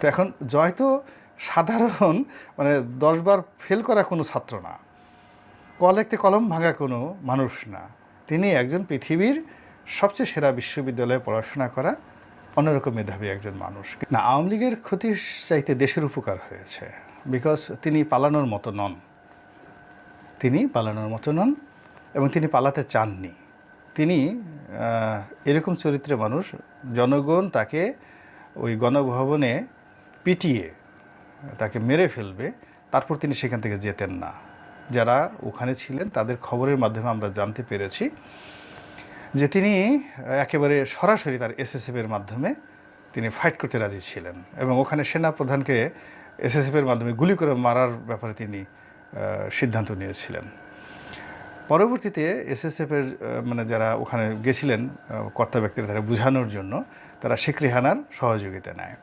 তো এখন জয় তো সাধারণ মানে দশবার ফেল করা কোনো ছাত্র না ক লিখতে কলম ভাঙা কোনো মানুষ না, তিনি একজন পৃথিবীর সবচেয়ে সেরা বিশ্ববিদ্যালয়ে পড়াশোনা করা অন্যরকম মেধাবী একজন মানুষ। না, আওয়ামী লীগের ক্ষতির চাইতে দেশের উপকার হয়েছে বিকজ তিনি পালানোর মতো নন। তিনি পালানোর মতো নন এবং তিনি পালাতে চাননি। তিনি এরকম চরিত্রে মানুষ, জনগণ তাকে ওই গণভবনে পিটিয়ে তাকে মেরে ফেলবে, তারপর তিনি সেখান থেকে যেতেন না। যারা ওখানে ছিলেন তাদের খবরের মাধ্যমে আমরা জানতে পেরেছি যে তিনি একেবারে সরাসরি তার এসএসএফের মাধ্যমে তিনি ফাইট করতে রাজি ছিলেন এবং ওখানে সেনা প্রধানকে এসএসএফের মাধ্যমে গুলি করে মারার ব্যাপারে তিনি সিদ্ধান্ত নিয়েছিলেন। পরবর্তীতে এসএসএফের মানে যারা ওখানে গেছিলেন কর্তা ব্যক্তিরা তারা বোঝানোর জন্য তারা শেখ রেহানার সহযোগিতা নেয়।